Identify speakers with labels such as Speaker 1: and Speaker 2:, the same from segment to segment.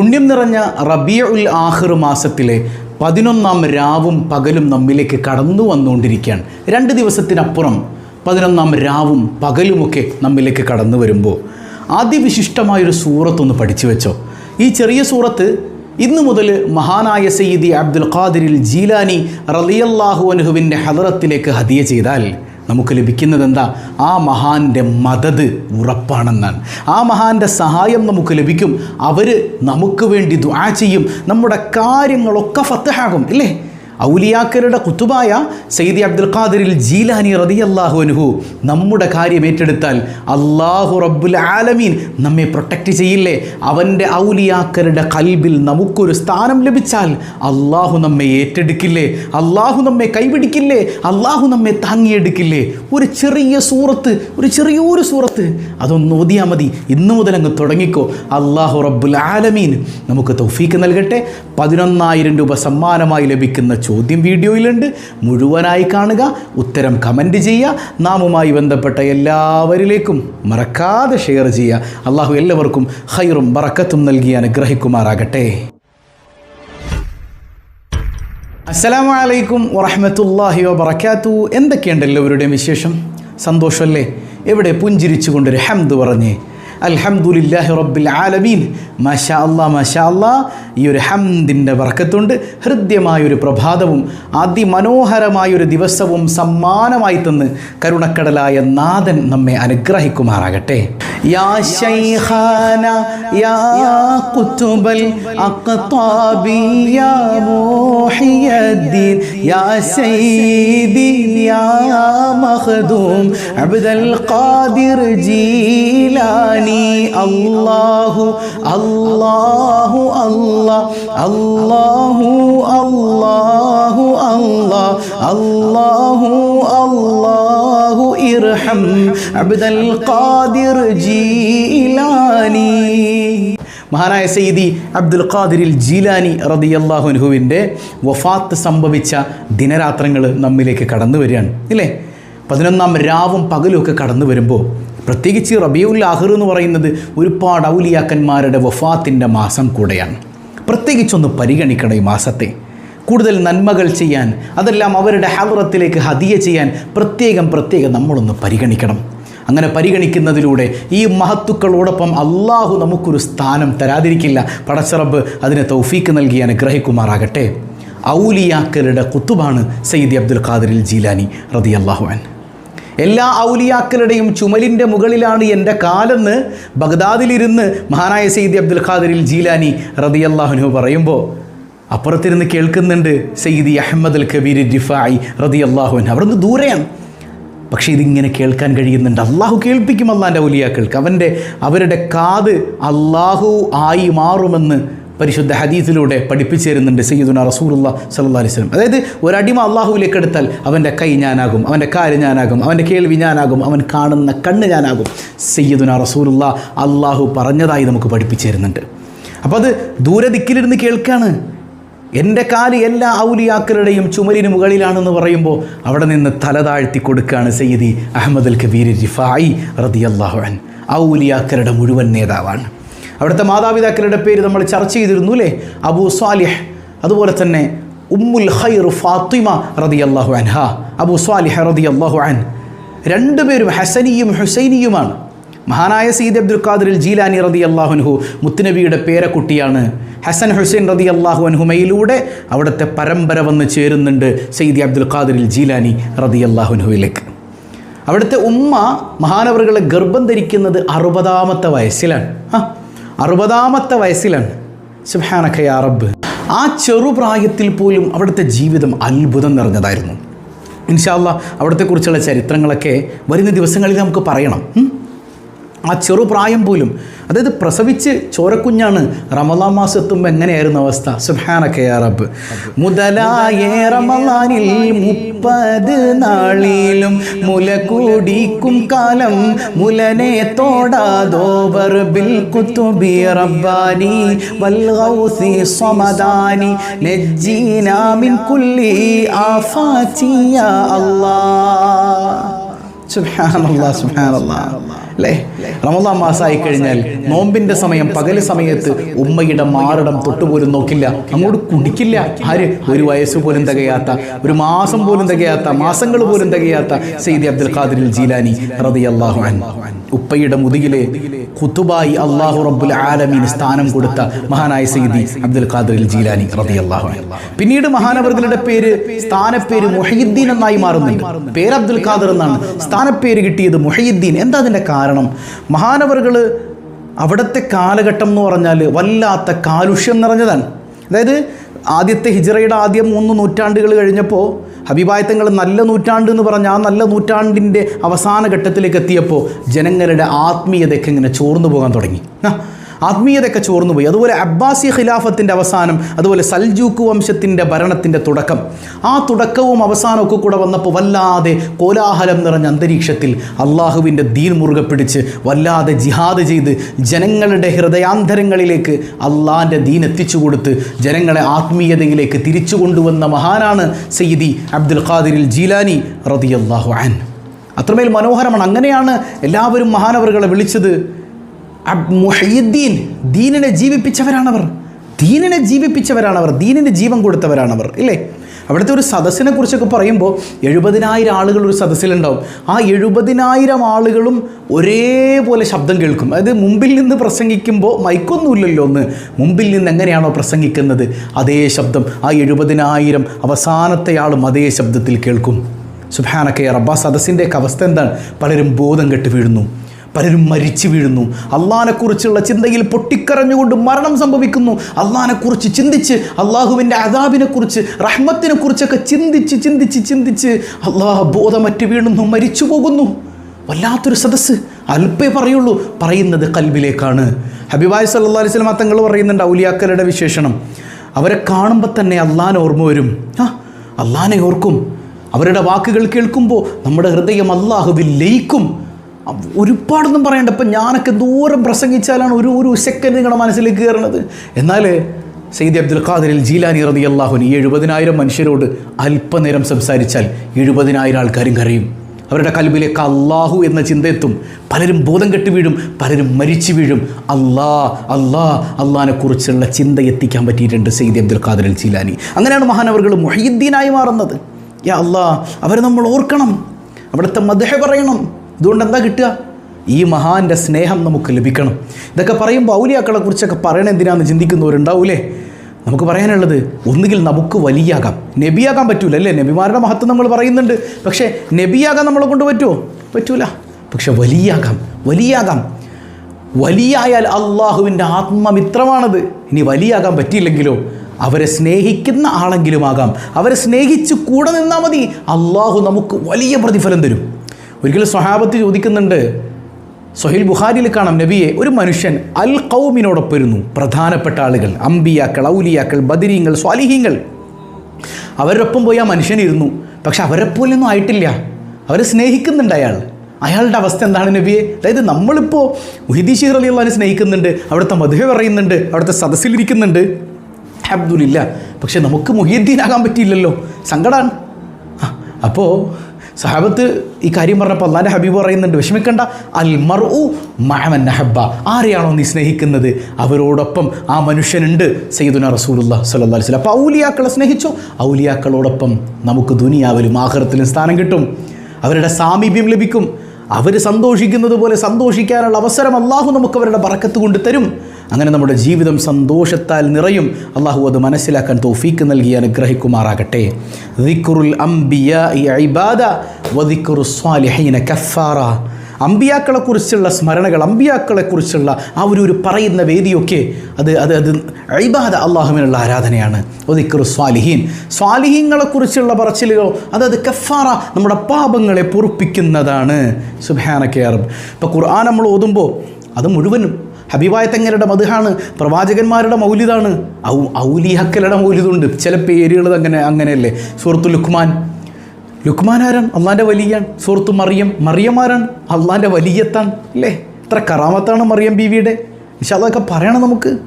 Speaker 1: പുണ്യം നിറഞ്ഞ റബിയ ഉൽ ആഹിർ മാസത്തിലെ പതിനൊന്നാം രാവും പകലും നമ്മിലേക്ക് കടന്നു വന്നുകൊണ്ടിരിക്കുകയാണ്. രണ്ട് ദിവസത്തിനപ്പുറം പതിനൊന്നാം രാവും പകലുമൊക്കെ നമ്മിലേക്ക് കടന്നു വരുമ്പോൾ ആദ്യവിശിഷ്ടമായൊരു സൂറത്തൊന്ന് പഠിച്ചു വെച്ചോ. ഈ ചെറിയ സൂറത്ത് ഇന്നു മുതൽ മഹാനായ സയ്യിദി അബ്ദുൽ ഖാദിരിൽ ജീലാനി റലിയല്ലാഹു അനുഹുവിന്റെ ഹദറത്തിലേക്ക് ഹതിയ ചെയ്താൽ നമുക്ക് ലഭിക്കുന്നത് എന്താ ആ മഹാന്റെ മദത് ഉറപ്പാണെന്നാണ്. ആ മഹാന്റെ സഹായം നമുക്ക് ലഭിക്കും. അവർ നമുക്ക് വേണ്ടി ദ്വാ ചെയ്യും. നമ്മുടെ കാര്യങ്ങളൊക്കെ ഫത്തഹാകും ഇല്ലേ? ഔലിയാക്കരുടെ കുത്തുബായ സയ്യിദി അബ്ദുൽ ഖാദിറിൽ ജീലാനി റതിയല്ലാഹു അനുഹു നമ്മുടെ കാര്യം ഏറ്റെടുത്താൽ അള്ളാഹു റബ്ബുൽ ആലമീൻ നമ്മെ പ്രൊട്ടക്റ്റ് ചെയ്യില്ലേ? അവന്റെ ഔലിയാക്കരുടെ കൽബിൽ നമുക്കൊരു സ്ഥാനം ലഭിച്ചാൽ അള്ളാഹു നമ്മെ ഏറ്റെടുക്കില്ലേ? അള്ളാഹു നമ്മെ കൈപിടിക്കില്ലേ? അള്ളാഹു നമ്മെ താങ്ങിയെടുക്കില്ലേ? ഒരു ചെറിയ സൂറത്ത് ഒരു ചെറിയൊരു സൂറത്ത് അതൊന്ന് ഓതിയാൽ മതി. ഇന്നു മുതൽ അങ്ങ് തുടങ്ങിക്കോ. അള്ളാഹു റബ്ബുൽ ആലമീൻ നമുക്ക് തൗഫീക്ക് നൽകട്ടെ. പതിനൊന്നായിരം രൂപ സമ്മാനമായി ലഭിക്കുന്ന ചോദ്യം വീഡിയോയിലുണ്ട്. മുഴുവനായി കാണുക. ഉത്തരം കമന്റ് ചെയ്യുക. നാമുമായി ബന്ധപ്പെട്ട എല്ലാവരിലേക്കും മറക്കാതെ ഷെയർ ചെയ്യുക. അള്ളാഹു എല്ലാവർക്കും ഹൈറും ബറക്കത്തും നൽകി അനുഗ്രഹിക്കുമാറാകട്ടെ. അസ്സലാമു അലൈക്കും വറഹമത്തല്ലാഹി വബറക്കാത്തു എന്തൊക്കെയുണ്ട് എല്ലാവരുടെയും വിശേഷം? സന്തോഷമല്ലേ? എവിടെ പുഞ്ചിരിച്ചുകൊണ്ടൊരു ഹംദ് പറഞ്ഞേ അൽഹംദുലില്ലാഹി റബ്ബിൽ ആലമീൻ. മാഷാ അല്ലാ മാഷാ അല്ലാ ഈ ഒരു ഹംദിന്റെ വർക്കത്തുണ്ട് ഹൃദ്യമായൊരു പ്രഭാതവും അതിമനോഹരമായൊരു ദിവസവും സമ്മാനമായി തന്ന് കരുണക്കടലായ നാഥൻ നമ്മെ അനുഗ്രഹിക്കുമാറാകട്ടെ. യാ ശൈഖാന യാ കുത്തുബൽ അഖ്താബി യാ മുഹിയദ്ദീൻ യാ സയ്യിദി യാ Makhdoom Abdul Qadir Jilani Allah Allah Allah അല്ലാഹു അല്ലാഹു അല്ലാ അല്ലാഹു അല്ലാഹു ഇർഹം അബ്ദുൽ ഖാദിർ ജീലാനി. മഹാനായ സയ്യിദി അബ്ദുൽ ഖാദിരിൽ ജീലാനി റതിയല്ലാഹുൻഹുവിന്റെ വഫാത്ത് സംഭവിച്ച ദിനരാത്രങ്ങൾ നമ്മിലേക്ക് കടന്നു വരികയാണ് ഇല്ലേ? പതിനൊന്നാം രാവും പകലും കടന്നു വരുമ്പോൾ പ്രത്യേകിച്ച് റബിയുൽ ആഹിർ എന്ന് പറയുന്നത് ഒരുപാട് ഔലിയാക്കന്മാരുടെ വഫാത്തിന്റെ മാസം കൂടെയാണ്. പ്രത്യേകിച്ചൊന്ന് പരിഗണിക്കണം ഈ മാസത്തെ. കൂടുതൽ നന്മകൾ ചെയ്യാൻ അതെല്ലാം അവരുടെ ഹവറത്തിലേക്ക് ഹതിയ ചെയ്യാൻ പ്രത്യേകം പ്രത്യേകം നമ്മളൊന്ന് പരിഗണിക്കണം. അങ്ങനെ പരിഗണിക്കുന്നതിലൂടെ ഈ മഹത്തുക്കളോടൊപ്പം അള്ളാഹു നമുക്കൊരു സ്ഥാനം തരാതിരിക്കില്ല. പടച്ചറബ് അതിനെ തൗഫീക്ക് നൽകി അനുഗ്രഹിക്കുമാറാകട്ടെ. ഔലിയാക്കരുടെ കുത്തുബാണ് സയ്യിദ് അബ്ദുൽ ഖാദിറിൽ ജീലാനി റതി അള്ളാഹുവാൻ എല്ലാ ഔലിയാക്കളുടെയും ചുമലിന്റെ മുകളിലാണ് എന്റെ കാലെന്ന് ബഗ്ദാദിലിരുന്ന് മഹാനായ സെയ്ദി അബ്ദുൽ ഖാദിറിൽ ജീലാനി റതി അള്ളാഹുനു പറയുമ്പോൾ അപ്പുറത്തിരുന്ന് കേൾക്കുന്നുണ്ട് സയ്യിദി അഹമ്മദ് അൽ കബീർ ജിഫായി റതി അള്ളാഹുൻ അവിടുന്ന് ദൂരെയാണ്. പക്ഷേ ഇതിങ്ങനെ കേൾക്കാൻ കഴിയുന്നുണ്ട്. അള്ളാഹു കേൾപ്പിക്കും അള്ളാന്റെ ഔലിയാക്കൾക്ക്. അവന്റെ അവരുടെ കാത് അള്ളാഹു ആയി മാറുമെന്ന് പരിശുദ്ധ ഹദീസിലൂടെ പഠിപ്പിച്ചു തരുന്നുണ്ട് സയ്യിദുന റസൂലുള്ള സല്ലാ അലൈഹി സ്വലം അതായത് ഒരടിമ അള്ളാഹുവിലേക്ക് എടുത്താൽ അവന്റെ കൈ ഞാനാകും അവന്റെ കാൽ ഞാനാകും അവന്റെ കേൾവി ഞാനാകും അവൻ കാണുന്ന കണ്ണ് ഞാനാകും. സയ്യിദുന റസൂലുള്ള അള്ളാഹു പറഞ്ഞതായി നമുക്ക് പഠിപ്പിച്ചു തരുന്നുണ്ട് അപ്പോൾ അത് ദൂരദിക്കിലിരുന്ന് കേൾക്കാണ്. എന്റെ കാൽ എല്ലാ ഔലിയാക്കളുടെയും ചുമലിന് മുകളിലാണെന്ന് പറയുമ്പോൾ അവിടെ നിന്ന് തല താഴ്ത്തി കൊടുക്കുകയാണ് സയ്യിദി അഹമ്മദ് അൽ കബീർ റിഫായി റതി അള്ളാഹുൻ ഔലിയാക്കളുടെ മുഴുവൻ നേതാവാണ്. അവിടുത്തെ മാതാപിതാക്കളുടെ പേര് നമ്മൾ ചർച്ച ചെയ്തിരുന്നു അല്ലേ? അബൂ സ്വാലിഹ് അതുപോലെ തന്നെ ഉമ്മുൽ ഖൈർ ഫാത്തിമ റതി അള്ളാഹു അൻഹ അബൂ സ്വാലിഹ് റതി അള്ളാഹു അൻ രണ്ടുപേരും ഹസനിയും ഹുസൈനിയുമാണ്. മഹാനായ സീദ് അബ്ദുൽ ഖാദിറിൽ ജീലാനി റതി അള്ളാഹുൻഹു മുത്തുനബിയുടെ പേരക്കുട്ടിയാണ്. ഹസൻ ഹുസൈൻ റതി അള്ളാഹു അൻഹുമയിലൂടെ അവിടുത്തെ പരമ്പര വന്ന് ചേരുന്നുണ്ട് സയ്യിദി അബ്ദുൽ ഖാദിറിൽ ജീലാനി റതി അള്ളാഹുൻഹുവിലേക്ക് അവിടുത്തെ ഉമ്മ മഹാനവറുകളെ ഗർഭം ധരിക്കുന്നത് അറുപതാമത്തെ വയസ്സിലാണ്. ആ അറുപതാമത്തെ വയസ്സിലാണ്. സുഹാനഖയ റബ്ബ്. ആ ചെറുപ്രായത്തിൽ പോലും അവിടുത്തെ ജീവിതം അത്ഭുതം നിറഞ്ഞതായിരുന്നു. ഇൻഷാല്ല അവിടത്തെക്കുറിച്ചുള്ള ചരിത്രങ്ങളൊക്കെ വരുന്ന ദിവസങ്ങളിൽ നമുക്ക് പറയണം? ആ ചെറുപ്രായം പോലും അതായത് പ്രസവിച്ച് ചോരക്കുഞ്ഞാണ് റമദാൻ മാസം എത്തുമ്പോൾ എങ്ങനെയായിരുന്നു അവസ്ഥ? സുഹാന കെയറബ് മുതലായ റമലാനിൽ മുപ്പത് നാളിലും മുല കൂടിക്കും കാലം. മുലനെ തോടാതോവർ ബിൽ കുത്തുബി റബ്ബാനി വൽ ഗൗസി സമദാനി നജ്ജീനാ മിൻ കുല്ലി ആഫാതി യാ അല്ലാഹ് സുബ്ഹാനല്ലാഹ് സുബ്ഹാനല്ലാ. അല്ലേ? റമദാൻ മാസമായി കഴിഞ്ഞാൽ നോമ്പിന്റെ സമയം പകൽ സമയത്ത് ഉമ്മയുടെ മാറിടം തൊട്ടുപോലും നോക്കില്ല. അങ്ങോട്ട് കുടിക്കില്ല. ആര്? ഒരു വയസ്സ് പോലും തികയാത്ത ഒരു മാസം പോലും തികയാത്ത മാസങ്ങൾ പോലും തികയാത്ത സെയ്ദി അബ്ദുൽ ഖാദിർ ജീലാനി റളിയല്ലാഹു അൻ ഉപ്പയുടെ മുതുകിലെ ഖുതുബായി അള്ളാഹു റബ്ബുൽ ആലമീൻ സ്ഥാനം കൊടുത്ത മഹാനായ സയ്യിദി അബ്ദുൽ ഖാദിർ ജീലാനി റബി അള്ളാഹു പിന്നീട് മഹാനവർകളുടെ പേര് സ്ഥാനപ്പേര് മൊഹീദ്ദീൻ എന്നായി മാറുന്നുണ്ട്. പേര് അബ്ദുൽ ഖാദർ എന്നാണ്. സ്ഥാനപ്പേര് കിട്ടിയത് മൊഹീദ്ദീൻ എന്താ അതിന്റെ കാരണം? മഹാനവറുകൾ അവിടുത്തെ കാലഘട്ടം എന്ന് പറഞ്ഞാൽ വല്ലാത്ത കാലുഷ്യം നിറഞ്ഞതാണ്. അതായത് ആദ്യത്തെ ഹിജറയുടെ ആദ്യം മൂന്ന് നൂറ്റാണ്ടുകൾ കഴിഞ്ഞപ്പോൾ ഹബീബായത്തങ്ങൾ നല്ല നൂറ്റാണ്ട് എന്ന് പറഞ്ഞ ആ നല്ല നൂറ്റാണ്ടിന്റെ അവസാന ഘട്ടത്തിലേക്ക് എത്തിയപ്പോൾ ജനങ്ങളുടെ ആത്മീയതയ്ക്ക് ഇങ്ങനെ ചോർന്നു പോകാൻ തുടങ്ങി. ആത്മീയതയൊക്കെ ചോർന്നുപോയി അതുപോലെ അബ്ബാസി ഖിലാഫത്തിന്റെ അവസാനം അതുപോലെ സൽജൂക്ക് വംശത്തിന്റെ ഭരണത്തിന്റെ തുടക്കം. ആ തുടക്കവും അവസാനമൊക്കെ കൂടെ വന്നപ്പോൾ വല്ലാതെ കോലാഹലം നിറഞ്ഞ അന്തരീക്ഷത്തിൽ അള്ളാഹുവിന്റെ ദീൻ മുറുകെ പിടിച്ച് വല്ലാതെ ജിഹാദ് ചെയ്ത് ജനങ്ങളുടെ ഹൃദയാന്തരങ്ങളിലേക്ക് അള്ളാഹിന്റെ ദീൻ എത്തിച്ചു കൊടുത്ത് ജനങ്ങളെ ആത്മീയതയിലേക്ക് തിരിച്ചു കൊണ്ടുവന്ന മഹാനാണ് സയ്യിദി അബ്ദുൽ ഖാദിരിൽ ജീലാനി റതിയല്ലാഹു അൻ അത്രമേൽ മനോഹരമാണ്. അങ്ങനെയാണ് എല്ലാവരും മഹാനവറുകളെ വിളിച്ചത്. മുഹയ്യുദ്ദീൻ ദീനിനെ ജീവിപ്പിച്ചവരാണവർ. ദീനിനെ ജീവിപ്പിച്ചവരാണവർ. ദീനിന് ജീവൻ കൊടുത്തവരാണവർ. ഇല്ലേ? അവിടുത്തെ ഒരു സദസ്സിനെ കുറിച്ചൊക്കെ പറയുമ്പോൾ എഴുപതിനായിരം ആളുകൾ ഒരു സദസ്സിലുണ്ടാവും. ആ എഴുപതിനായിരം ആളുകളും ഒരേപോലെ ശബ്ദം കേൾക്കും. അതായത് മുമ്പിൽ നിന്ന് പ്രസംഗിക്കുമ്പോൾ മൈക്കൊന്നുമില്ലല്ലോ ഒന്ന്. മുമ്പിൽ നിന്ന് എങ്ങനെയാണോ പ്രസംഗിക്കുന്നത്? അതേ ശബ്ദം. ആ എഴുപതിനായിരം അവസാനത്തെ ആളും അതേ ശബ്ദത്തിൽ കേൾക്കും. സുബാനക്കെ അബ്ബാ സദസ്സിന്റെയൊക്കെ അവസ്ഥ എന്താണ്? പലരും ബോധം കെട്ട് വീഴുന്നു. പലരും മരിച്ചു വീഴുന്നു. അള്ളഹാനെക്കുറിച്ചുള്ള ചിന്തയിൽ പൊട്ടിക്കരഞ്ഞുകൊണ്ട് മരണം സംഭവിക്കുന്നു. അള്ളഹാനെക്കുറിച്ച് ചിന്തിച്ച് അള്ളാഹുവിന്റെ അതാബിനെക്കുറിച്ച് റഹ്മത്തിനെക്കുറിച്ചൊക്കെ ചിന്തിച്ച് ചിന്തിച്ച് ചിന്തിച്ച് അള്ളാഹ് ബോധമറ്റ് വീഴുന്നു മരിച്ചു പോകുന്നു. വല്ലാത്തൊരു സദസ്സ്. അല്പേ പറയുള്ളൂ. പറയുന്നത് കൽബിലേക്കാണ്. ഹബിബായ് സല്ലാ അലൈഹി സ്വലമ തങ്ങൾ പറയുന്നുണ്ട് ഔലിയാക്കരുടെ വിശേഷണം. അവരെ കാണുമ്പോൾ തന്നെ അള്ളാഹാൻ ഓർമ്മ വരും. ആ അള്ളാഹാനെ ഓർക്കും. അവരുടെ വാക്കുകൾ കേൾക്കുമ്പോൾ നമ്മുടെ ഹൃദയം അള്ളാഹുവിൽ ലയിക്കും. ഒരുപാടൊന്നും പറയണ്ട. ഇപ്പം ഞാനൊക്കെ ദൂരം പ്രസംഗിച്ചാലാണ് ഒരു ഒരു സെക്കൻഡ് നിങ്ങളുടെ മനസ്സിലേക്ക് കയറുന്നത് എന്നാൽ സെയ്ദ് അബ്ദുൽ ഖാദിറിൽ ജീലാനി റതി അള്ളാഹുന് ഈ എഴുപതിനായിരം മനുഷ്യരോട് അല്പനേരം സംസാരിച്ചാൽ എഴുപതിനായിരം ആൾക്കാരും കരയും. അവരുടെ കൽബിലേക്ക് അള്ളാഹു എന്ന ചിന്തയെത്തും. പലരും ബോധം കെട്ടി വീഴും പലരും മരിച്ചു വീഴും. അള്ളാ അള്ളാ അള്ളഹാനെ കുറിച്ചുള്ള ചിന്ത എത്തിക്കാൻ പറ്റിയിട്ടുണ്ട് സെയ്ദ് അബ്ദുൽ ഖാദിർ ജീലാനി. അങ്ങനെയാണ് മഹാനവർകൾ മൊഹീദ്ദീനായി മാറുന്നത്. യാ അള്ളാ അവരെ നമ്മൾ ഓർക്കണം. അവിടുത്തെ മദഹ പറയണം. ഇതുകൊണ്ട് എന്താ കിട്ടുക? ഈ മഹാന്റെ സ്നേഹം നമുക്ക് ലഭിക്കണം. ഇതൊക്കെ പറയുമ്പോൾ ഔലിയാക്കളെ കുറിച്ചൊക്കെ പറയണ എന്തിനാന്ന് ചിന്തിക്കുന്നവരുണ്ടാവൂലേ? നമുക്ക് പറയാനുള്ളത് ഒന്നുകിൽ നമുക്ക് വലിയാകാം. നബിയാകാൻ പറ്റൂല അല്ലേ? നബിമാരുടെ മഹത്വം നമ്മൾ പറയുന്നുണ്ട്. പക്ഷേ നബിയാകാൻ നമ്മളെ കൊണ്ട് പറ്റുമോ പറ്റൂല. പക്ഷെ വലിയാകാം. വലിയാകാം. വലിയായാൽ അള്ളാഹുവിന്റെ ആത്മമിത്രമാണത്. ഇനി വലിയാകാൻ പറ്റിയില്ലെങ്കിലോ? അവരെ സ്നേഹിക്കുന്ന ആളെങ്കിലും ആകാം. അവരെ സ്നേഹിച്ച് കൂടെ നിന്നാൽ മതി. അള്ളാഹു നമുക്ക് വലിയ പ്രതിഫലം തരും. ഒരിക്കലും സ്വഹാബത്ത് ചോദിക്കുന്നുണ്ട് സൊഹൈൽ ബുഹാരിയിൽ കാണാം നബിയെ ഒരു മനുഷ്യൻ അൽ കൗമിനോടൊപ്പം ഇരുന്നു. പ്രധാനപ്പെട്ട ആളുകൾ അമ്പിയാക്കൾ ഔലിയാക്കൾ ബദിരീങ്ങൾ സ്വാലിഹീങ്ങൾ. അവരൊപ്പം പോയി ആ മനുഷ്യൻ ഇരുന്നു. പക്ഷെ അവരെ പോലെയൊന്നും ആയിട്ടില്ല. അവരെ സ്നേഹിക്കുന്നുണ്ട് അയാൾ. അയാളുടെ അവസ്ഥ എന്താണ് നബിയെ? അതായത് നമ്മളിപ്പോൾ മുഹിദി ഷീർ സ്നേഹിക്കുന്നുണ്ട് അവിടുത്തെ മധുഹ പറയുന്നുണ്ട് അവിടുത്തെ സദസ്സിലിരിക്കുന്നുണ്ട് അബ്ദുലില്ല പക്ഷെ നമുക്ക് മുഹിയുദ്ദീനാകാൻ പറ്റിയില്ലല്ലോ. സങ്കടമാണ് അപ്പോൾ സഹാബത്ത് ഈ കാര്യം പറഞ്ഞപ്പോൾ അള്ളാന്റെ ഹബീബ് പറയുന്നുണ്ട് വിഷമിക്കണ്ട. അൽ മർ മഹമൻ നഹബ ആരെയാണോ നീ സ്നേഹിക്കുന്നത്? അവരോടൊപ്പം ആ മനുഷ്യനുണ്ട് സയ്യിദുന റസൂലുള്ള അലൈഹി വസല്ലം. അപ്പോൾ ഔലിയാക്കളെ സ്നേഹിച്ചോ. ഔലിയാക്കളോടൊപ്പം നമുക്ക് ദുനിയാവിലും ആഖിറത്തിലും സ്ഥാനം കിട്ടും. അവരുടെ സാമീപ്യം ലഭിക്കും. അവർ സന്തോഷിക്കുന്നത് പോലെ സന്തോഷിക്കാനുള്ള അവസരം അള്ളാഹു നമുക്ക് അവരുടെ പറക്കത്ത് കൊണ്ട് തരും. അങ്ങനെ നമ്മുടെ ജീവിതം സന്തോഷത്താൽ നിറയും. അള്ളാഹു അത് മനസ്സിലാക്കാൻ തോഫീക്ക് നൽകി അനുഗ്രഹിക്കുമാറാകട്ടെ. ദിക്കുറുൽ അംബിയാഇ ഇബാദ വദിക്കുറു സ്വാലിഹീന കഫാറ. അമ്പിയാക്കളെക്കുറിച്ചുള്ള സ്മരണകൾ അമ്പിയാക്കളെക്കുറിച്ചുള്ള ആ ഒരു ഒരു പറയുന്ന വേദിയൊക്കെ അത് അത് അത് അഴിബാദ അള്ളാഹുവിനുള്ള ആരാധനയാണ്. ഒതിക്കറു സ്വാലിഹീൻ. സ്വാലിഹീങ്ങളെക്കുറിച്ചുള്ള പറച്ചിലുകൾ അതത് കഫാറ നമ്മുടെ പാപങ്ങളെ പൊറുപ്പിക്കുന്നതാണ്. സുബാന കെയറും ഇപ്പോൾ ഖുർആൻ നമ്മൾ ഓതുമ്പോൾ അത് മുഴുവനും ഹബീബായ തെങ്ങരുടെ മധുഹാണ് പ്രവാചകന്മാരുടെ മൗലിതാണ് ഔ ഔലിഹക്കലുടെ മൗലിതുണ്ട് ചില പേരുകൾ അങ്ങനെ അങ്ങനെയല്ലേ? സൂറത്തു ലുക്മാൻ ലുക്മാൻ ആരാണ്? അള്ളാന്റെ വലിയാണ് സുഹൃത്തു മറിയം. മറിയമാരാണ് അള്ളാന്റെ വലിയത്താൻ. അല്ലേ? ഇത്ര കറാമത്താണ് മറിയം ബീവിയുടെ. പക്ഷെ അതൊക്കെ പറയണം നമുക്ക്.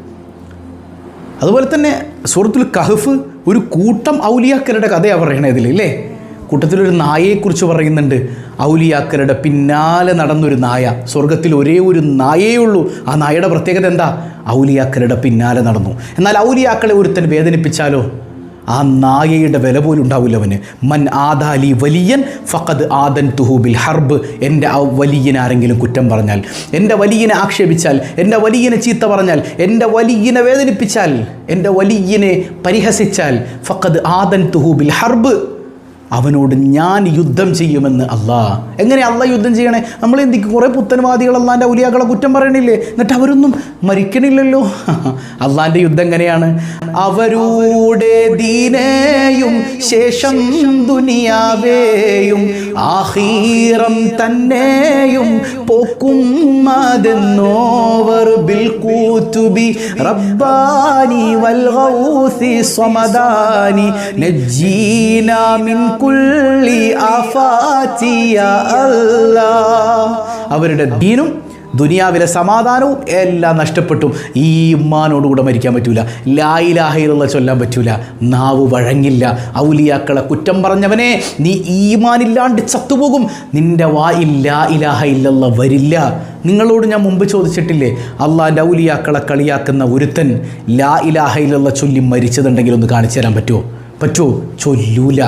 Speaker 1: അതുപോലെ തന്നെ സുഹൃത്തുൽ കഹഫ് ഒരു കൂട്ടം ഔലിയാക്കരുടെ കഥയാണ് പറയണത് ഇതിൽ അല്ലേ കൂട്ടത്തിലൊരു നായയെക്കുറിച്ച് പറയുന്നുണ്ട്. ഔലിയാക്കരുടെ പിന്നാലെ നടന്നൊരു നായ. സ്വർഗത്തിൽ ഒരേ ഒരു നായേ ഉള്ളൂ. ആ നായയുടെ പ്രത്യേകത എന്താ? ഔലിയാക്കരുടെ പിന്നാലെ നടന്നു. എന്നാൽ ഔലിയാക്കളെ ഒരുത്തൻ വേദനിപ്പിച്ചാലോ? ആ നായയുടെ വില പോലും ഉണ്ടാവില്ല അവന്. മൻ ആദാലി വലിയൻ ഫഖദ് ആദൻ തുഹൂബിൽ ഹർബ്. എന്റെ ആ വലിയനെ ആരെങ്കിലും കുറ്റം പറഞ്ഞാൽ എന്റെ വലിയനെ ആക്ഷേപിച്ചാൽ എന്റെ വലിയനെ ചീത്ത പറഞ്ഞാൽ എന്റെ വലിയനെ വേദനിപ്പിച്ചാൽ എന്റെ വലിയനെ പരിഹസിച്ചാൽ ഫഖദ് ആദൻ തുഹൂബിൽ ഹർബ്. അവനോട് ഞാൻ യുദ്ധം ചെയ്യുമെന്ന് അല്ലാ എങ്ങനെ അല്ല യുദ്ധം ചെയ്യണേ? നമ്മൾ എന്തിക്ക് കുറേ പുത്തൻവാദികൾ അള്ളാന്റെ ഔലിയാക്കളെ കുറ്റം പറയണില്ലേ? എന്നിട്ട് അവരൊന്നും മരിക്കണില്ലല്ലോ. അള്ളാന്റെ യുദ്ധം എങ്ങനെയാണ്? അവരുടെ ദീനേയും ശേഷം ദുനിയാവേയും ആഹീറം തന്നെയും പോക്കും അതെന്നോവർ ബിൽക്കൂത്തുബി റബ്ബാനി വൽഹൗസി സ്വമദാനി നജ്ജീന മിൻ കുല്ലി അല്ലാഹ് അവരുടെ ദീനും ദുനിയാവിലെ സമാധാനവും എല്ലാം നഷ്ടപ്പെട്ടു. ഈ ഉമ്മാനോടുകൂടെ മരിക്കാൻ പറ്റൂല. ലായിലാഹയിലുള്ള ചൊല്ലാൻ പറ്റൂല. നാവ് വഴങ്ങില്ല. ഔലിയാക്കളെ കുറ്റം പറഞ്ഞവനെ നീ ഈമാനില്ലാണ്ട് ചത്തുപോകും. നിന്റെ വായിൽ ലാ ഇലാഹ ഇല്ലല്ല വരില്ല. നിങ്ങളോട് ഞാൻ മുമ്പ് ചോദിച്ചിട്ടില്ലേ? അള്ളാന്റെ ഔലിയാക്കളെ കളിയാക്കുന്ന ഒരുത്തൻ ലാ ഇലാഹയിലുള്ള ചൊല്ലി മരിച്ചതുണ്ടെങ്കിൽ ഒന്ന് കാണിച്ചു തരാൻ പറ്റുമോ? പറ്റുമോ? ചൊല്ലൂല.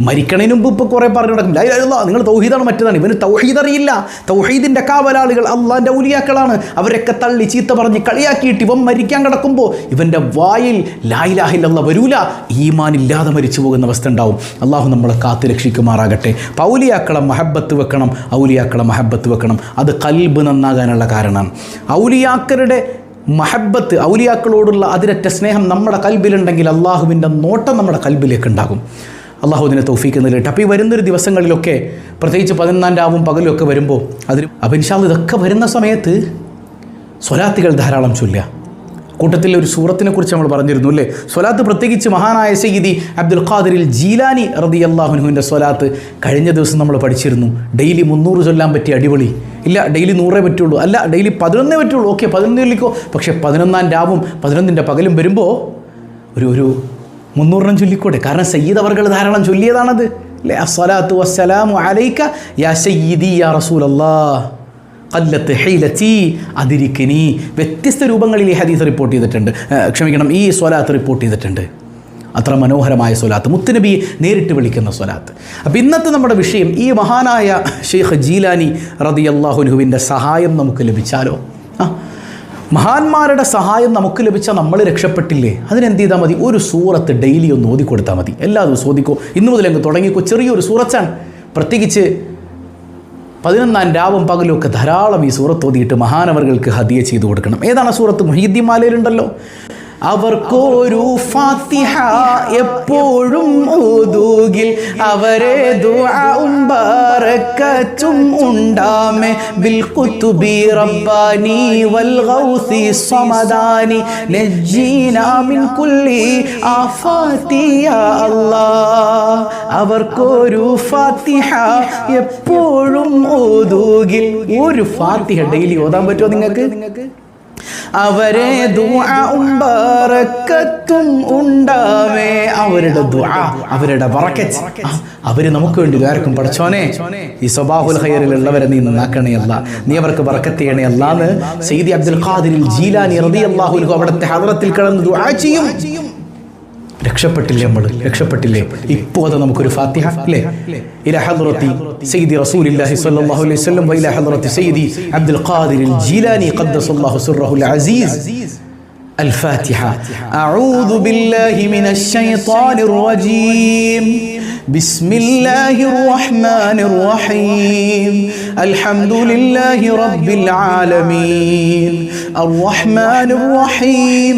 Speaker 1: മരിക്കണതിന് മുമ്പ് ഇപ്പോൾ കുറേ പറഞ്ഞു നടക്കും. "ലാ ഇല്ലല്ലാഹ്, നിങ്ങൾ തൗഹീദാണ് മറ്റേതാണ്. ഇവന് തൗഹീദ് അറിയില്ല. തൗഹീദിന്റെ കാവലാളുകൾ അള്ളാന്റെ ഔലിയാക്കളാണ്. അവരൊക്കെ തള്ളി ചീത്ത പറഞ്ഞ് കളിയാക്കിയിട്ട് ഇവൻ മരിക്കാൻ കിടക്കുമ്പോൾ ഇവന്റെ വായിൽ ലായിലാഹില്ല വരൂല. ഈമാനില്ലാതെ മരിച്ചു പോകുന്ന അവസ്ഥ ഉണ്ടാവും. അള്ളാഹു നമ്മളെ കാത്തു രക്ഷിക്കുമാറാകട്ടെ. പൗലിയാക്കളെ മഹബത്ത് വെക്കണം. ഔലിയാക്കളെ മഹബത്ത് വെക്കണം. അത് കൽബ് നന്നാകാനുള്ള കാരണമാണ് ഔലിയാക്കരുടെ മഹബത്ത് ഔലിയാക്കളോടുള്ള അതിരറ്റ സ്നേഹം നമ്മുടെ കൽബിലുണ്ടെങ്കിൽ അള്ളാഹുവിന്റെ നോട്ടം നമ്മുടെ കൽബിലേക്ക് ഉണ്ടാകും. അള്ളാഹു അതിനെ തൗഫീക്ക് നൽകട്ടെ. അപ്പോൾ ഈ വരുന്നൊരു ദിവസങ്ങളിലൊക്കെ പ്രത്യേകിച്ച് പതിനൊന്നാം രാവും പകലും ഒക്കെ വരുമ്പോൾ അതിന് അപ്പം ഇൻഷാൽ ഇതൊക്കെ വരുന്ന സമയത്ത് സ്വലാത്തുകൾ ധാരാളം ചൊല്ലുക. കൂട്ടത്തിൽ ഒരു സൂറത്തിനെ കുറിച്ച് നമ്മൾ പറഞ്ഞിരുന്നു അല്ലേ? സ്വലാത്ത് പ്രത്യേകിച്ച് മഹാനായ സയ്യിദി അബ്ദുൽ ഖാദിരിൽ ജീലാനി റതി അള്ളാഹുനുഹുവിന്റെ സ്വലാത്ത് കഴിഞ്ഞ ദിവസം നമ്മൾ പഠിച്ചിരുന്നു. ഡെയിലി മുന്നൂറ് ചൊല്ലാൻ പറ്റിയ അടിപൊളി. ഇല്ല ഡെയിലി നൂറേ പറ്റുള്ളൂ. അല്ല ഡെയിലി പതിനൊന്നേ പറ്റുള്ളൂ. ഓക്കെ പതിനൊന്നിലേക്കോ. പക്ഷേ പതിനൊന്നാം രാവും പതിനൊന്നിന്റെ പകലും വരുമ്പോൾ ഒരു ഒരു മുന്നൂറിനും ചൊല്ലിക്കൂടെ? കാരണം സയ്യിദ് അവർകൾ ധാരാളം ചൊല്ലിയതാണത്. അസ്സലാത്തു വസ്സലാമു യാ സയ്യിദി യാ അതിരിക്കിനി. വ്യത്യസ്ത രൂപങ്ങളിൽ ഈ ഹദീസ് റിപ്പോർട്ട് ചെയ്തിട്ടുണ്ട്. ക്ഷമിക്കണം ഈ സ്വലാത്ത് റിപ്പോർട്ട് ചെയ്തിട്ടുണ്ട്. അത്ര മനോഹരമായ സ്വലാത്ത്. മുത്തുനബി നേരിട്ട് വിളിക്കുന്ന സ്വലാത്ത്. അപ്പോൾ ഇന്നത്തെ നമ്മുടെ വിഷയം ഈ മഹാനായ ഷെയ്ഖ് ജീലാനി റതി അള്ളാഹുനുഹുവിന്റെ സഹായം നമുക്ക് ലഭിച്ചാലോ? ആ മഹാന്മാരുടെ സഹായം നമുക്ക് ലഭിച്ചാൽ നമ്മൾ രക്ഷപ്പെട്ടില്ലേ? അതിനെന്ത് ചെയ്താൽ മതി? ഒരു സൂറത്ത് ഡെയിലി ഒന്ന് ഓതി കൊടുത്താൽ മതി. എല്ലാ ദിവസവും ഓതിക്കോ. ഇന്നു മുതൽ അങ്ങ് തുടങ്ങിക്കോ. ചെറിയൊരു സൂറത്താണ്. പ്രത്യേകിച്ച് പതിനൊന്നാം രാവും പകലും ഒക്കെ ധാരാളം ഈ സൂറത്ത് ഓതിയിട്ട് മഹാനവറുകൾക്ക് ഹദിയ ചെയ്തു കൊടുക്കണം. ഏതാണ് സൂറത്ത്? മുഹീദ്ദീൻ മാലയിലുണ്ടല്ലോ. അവർക്കൊരു ഫാത്തിഹ എപ്പോഴും ഓതുകിൽ. അവരെ ദുആഉം ബറക്കത്തും ഉണ്ടാമേ. ബിൽകുത്തുബി റബ്ബാനി വൽ ഗൗസി സമദാനി നജ്ജീനാ മിൻ കുല്ലി ആഫാതി യാ അല്ലാഹ് അവർക്കൊരു ഫാത്തിഹ എപ്പോഴും ഓതുകിൽ. ഒരു ഫാത്തിഹ ഡെയിലി ഓതാൻ പറ്റുമോ നിങ്ങൾക്ക്? അവരെ ദുആഉം ബറക്കത്തും ഉണ്ടാവേ. അവരുടെ ദുആ അവരുടെ ബറക്കത്ത് അവർ നമുക്ക് വേണ്ടി ആർക്കും പഠിച്ചോനെ? ഈ സ്വബാഹുൽ ഖൈറിലുള്ളവരെ നീ നന്നാക്കണേ അല്ല. നീ അവർക്ക് ബറക്കത്ത് ചെയ്യണേ സയ്യിദി അബ്ദുൽ ഖാദിരിൽ ജീലാനി റളിയല്ലാഹു അൻഹു അവിടുത്തെ ഹദ്റത്തിൽ കിടന്ന് ദുആ ചെയ്യും. രക്ഷപ്പെട്ടില്ലേ നമ്മൾ രക്ഷപ്പെട്ടില്ലേ ഇപ്പോൾ അത് നമുക്കൊരു ഫാത്തിഹ അല്ലേ ഇല ഹദ്റത്തി സയ്യിദി റസൂലില്ലാഹി സ്വല്ലല്ലാഹു അലൈഹി വസല്ലം വ ഇല ഹദ്റത്തി സയ്യിദി അബ്ദുൽ ഖാദിർ അൽ ജീലാനി ഖദ്ദസല്ലാഹു സിർറഹു അൽ അസീസ് الفاتحة أعوذ بالله من الشيطان الرجيم بسم الله الرحمن الرحيم الحمد لله رب العالمين الرحمن الرحيم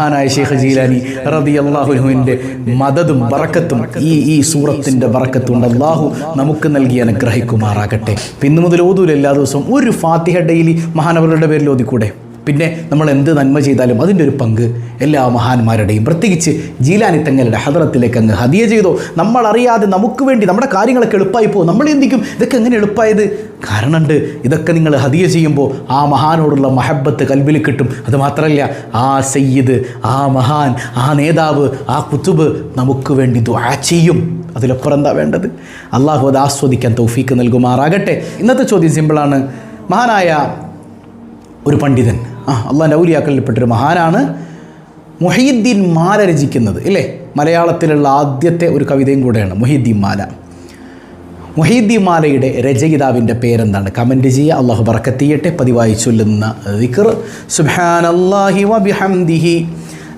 Speaker 1: മഹാനായ ഷെയ്ഖ് ജീലാനി റബി അള്ളാഹുനുവിന്റെ മദതും വറക്കത്തും ഈ ഈ സൂറത്തിന്റെ വറക്കത്തുണ്ട് അള്ളാഹു നമുക്ക് നൽകി അനുഗ്രഹിക്കുമാറാകട്ടെ. പിന്നുമുതൽ ഓതൂല എല്ലാ ദിവസവും ഒരു ഫാത്തിഹ ഡെയിലി മഹാനവരുടെ പേരിൽ ഓതിക്കൂടെ? പിന്നെ നമ്മൾ എന്ത് നന്മ ചെയ്താലും അതിന്റെ ഒരു പങ്ക് എല്ലാ മഹാന്മാരുടെയും. പ്രത്യേകിച്ച് ജീലാനി തങ്ങളുടെ ഹദറത്തിലേക്ക് അങ്ങ് ഹദിയ ചെയ്തോ. നമ്മൾ അറിയാതെ നമുക്ക് വേണ്ടി നമ്മുടെ കാര്യങ്ങളൊക്കെ എളുപ്പമായി പോകും. നമ്മൾ എന്തിക്കും? ഇതൊക്കെ എങ്ങനെ എളുപ്പമായത്? കാരണമുണ്ട് ഇതൊക്കെ നിങ്ങൾ ഹദിയ ചെയ്യുമ്പോൾ ആ മഹാനോടുള്ള മഹബത്ത് കൽവിൽ കിട്ടും. അത് മാത്രമല്ല ആ സയ്യിദ് ആ മഹാൻ ആ നേതാവ് ആ കുത്തുബ് നമുക്ക് വേണ്ടി ദുആ ചെയ്യും. അതിലപ്പുറം എന്താ വേണ്ടത്? അള്ളാഹു അത് ആസ്വദിക്കാൻ തൗഫീക്ക് നൽകുമാറാകട്ടെ. ഇന്നത്തെ ചോദ്യം സിമ്പിളാണ് മഹാനായ ഒരു പണ്ഡിതൻ ആ അള്ളാഹ് ഔലിയാക്കളിൽപ്പെട്ടൊരു മഹാനാണ് മൊഹീദ്ദീൻ മാല രചിക്കുന്നത് ഇല്ലേ? മലയാളത്തിലുള്ള ആദ്യത്തെ ഒരു കവിതയും കൂടെയാണ് മൊഹീദ്ദീൻ മാല. മൊഹീദ്ദീൻ മാലയുടെ രചയിതാവിന്റെ പേരെന്താണ്? കമന്റ് ചെയ്യുക അള്ളാഹു ബറക്കത്തിയട്ടെ പതിവായി ചൊല്ലുന്ന ദിക്ർ അള്ളാഹി വബിഹംദിഹി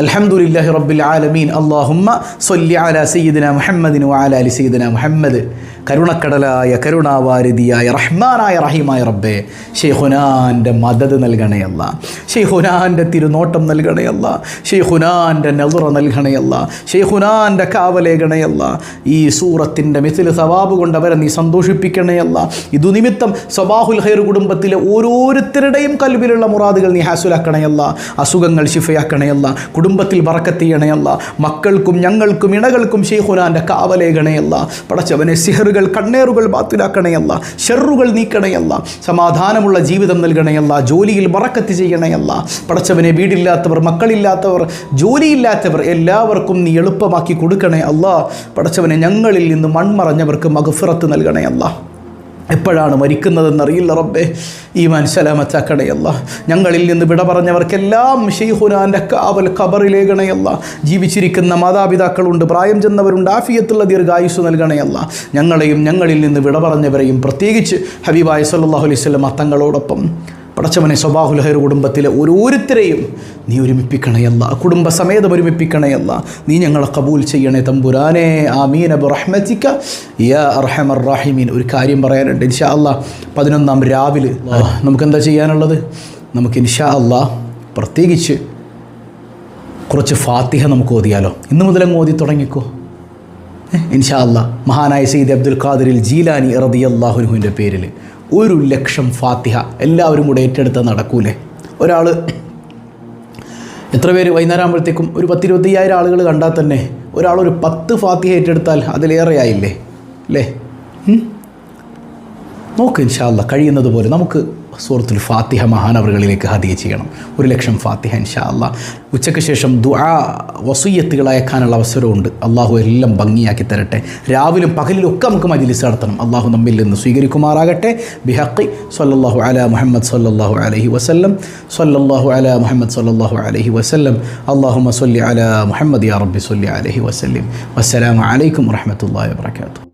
Speaker 1: അലഹമുല്ലാഹി റബ്ബിൽ ആലമീൻ. അള്ളാഹുമ്മ സൊല്ലി അല സയ്യിദിന മുഹമ്മദിനു ആല അലി സയ്യിദിന മുഹമ്മദ്. കരുണക്കടലായ കരുണാവാരിതിയായ റഹ്മാനായ റഹീമായ റബ്ബെ ഷെയ്ഹുനാന്റെ മദത് നൽകണയല്ല ഷെയ്ഹുനാന്റെ തിരുനോട്ടം നൽകണയല്ല ഷെയ്ഹുനാന്റെ നെതുറ നൽകണയല്ല ഷെയ്ഹുനാന്റെ കാവലേകണയല്ല ഈ സൂറത്തിന്റെ മിസിൽ സവാബ് കൊണ്ട് അവരെ നീ സന്തോഷിപ്പിക്കണയല്ല ഇതുനിമിത്തം സബാഹുൽ ഹൈർ കുടുംബത്തിലെ ഓരോരുത്തരുടെയും കൽവിലുള്ള മുറാദുകൾ നീ ഹാസുലാക്കണയല്ല അസുഖങ്ങൾ ഷിഫയാക്കണയല്ല കുടുംബത്തിൽ വറക്കത്തിയണയല്ല മക്കൾക്കും ഞങ്ങൾക്കും ഇണകൾക്കും ഷെയ്ഖുനാന്റെ കാവലേകണയല്ല. പടച്ചവനെ സിഹറുകൾ കണ്ണേറുകൾ ബാത്തിലാക്കണയല്ല. ഷെറുകൾ നീക്കണയല്ല. സമാധാനമുള്ള ജീവിതം നൽകണയല്ല. ജോലിയിൽ വറക്കത്ത് ചെയ്യണയല്ല. പടച്ചവനെ വീടില്ലാത്തവർ മക്കളില്ലാത്തവർ ജോലിയില്ലാത്തവർ എല്ലാവർക്കും നീ എളുപ്പമാക്കി കൊടുക്കണേ അല്ല പടച്ചവനെ ഞങ്ങളിൽ നിന്ന് മൺമറഞ്ഞവർക്ക് മഗഫിറത്ത് നൽകണേ അല്ല എപ്പോഴാണ് മരിക്കുന്നതെന്നറിയില്ല റബ്ബേ. ഈമാൻ സലാമത്താക്കണയല്ല ഞങ്ങളിൽ നിന്ന് വിട പറഞ്ഞവർക്കെല്ലാം ഷെയ്ഹുനാന്റെ കാവൽ ഖബറിലേകണയല്ല ജീവിച്ചിരിക്കുന്ന മാതാപിതാക്കളുണ്ട് പ്രായം ചെന്നവരുണ്ട് ആഫിയത്തുള്ള ദീർഘായുസ് നൽകണയല്ല ഞങ്ങളെയും ഞങ്ങളിൽ നിന്ന് വിട പറഞ്ഞവരെയും പ്രത്യേകിച്ച് ഹബീബായ സല്ലാഹു അലൈഹി സ്വലം തങ്ങളോടൊപ്പം പടച്ചവനെ സ്വബാഹുൽ ഹൈർ കുടുംബത്തിലെ ഓരോരുത്തരെയും നീ ഒരുമിപ്പിക്കണയല്ല കുടുംബസമേതം ഒരുമിപ്പിക്കണയല്ല നീ ഞങ്ങളെ കബൂൽ ചെയ്യണേ തമ്പുരാനെ. ആമീൻ. അബു റഹ്മത്തിക്ക യാ അർഹമർ റാഹിമീൻ. ഒരു കാര്യം പറയാനുണ്ട്. ഇൻഷാ അല്ലാ പതിനൊന്നാം രാവിലെ നമുക്കെന്താ ചെയ്യാനുള്ളത്? നമുക്ക് ഇൻഷാ അല്ലാ പ്രത്യേകിച്ച് കുറച്ച് ഫാത്തിഹ നമുക്ക് ഓതിയാലോ. ഇന്ന് മുതൽ അങ്ങ് ഓതി തുടങ്ങിക്കോ. ഇൻഷാ അല്ലാ മഹാനായ സയ്യിദ് അബ്ദുൽ ഖാദിറിൽ ജീലാനി റബി അള്ളാഹുനുവിന്റെ പേരിൽ. ഒരു ലക്ഷം ഫാത്തിഹ എല്ലാവരും കൂടെ ഏറ്റെടുത്ത് നടക്കൂലേ? ഒരാൾ എത്ര പേര് വൈകുന്നേരം ആകുമ്പോഴത്തേക്കും ഒരു പത്തിരുപത്തയ്യായിരം ആളുകൾ കണ്ടാൽ തന്നെ ഒരാളൊരു ഒരു പത്ത് ഫാത്തിഹ ഏറ്റെടുത്താൽ അതിലേറെ ആയില്ലേ അല്ലേ? നോക്ക് ഇൻഷാല്ല കഴിയുന്നത് പോലെ നമുക്ക് സൂറത്തുൽ ഫാത്തിഹ മഹാനവറുകളിലേക്ക് ഹദിയ ചെയ്യണം. ഒരു ലക്ഷം ഫാത്തിഹ ഇൻഷാ അല്ല ഉച്ചയ്ക്ക് ശേഷം ദുആ വസൂയത്തുകൾ അയക്കാനുള്ള അവസരമുണ്ട്. അള്ളാഹു എല്ലാം ഭംഗിയാക്കി തരട്ടെ. രാവിലും പകലിലും ഒക്കെ നമുക്ക് മജിലിസ് നടത്തണം. അള്ളാഹു നമ്മിൽ നിന്ന് സ്വീകരിക്കുമാറാകട്ടെ. ബിഹക്കി സല്ലല്ലാഹു അല മുഹമ്മദ് സല്ലല്ലാഹു അലഹി വസല്ലം. സല്ലല്ലാഹു അല മുഹമ്മദ് സല്ലല്ലാഹു അലഹി വസല്ലം. അള്ളാഹു സല്ലി അല മുഹമ്മദ് യാ റബ്ബി സല്ലി അലൈഹി വസല്ലം. വസ്സലാമു അലൈക്കും വാത്തു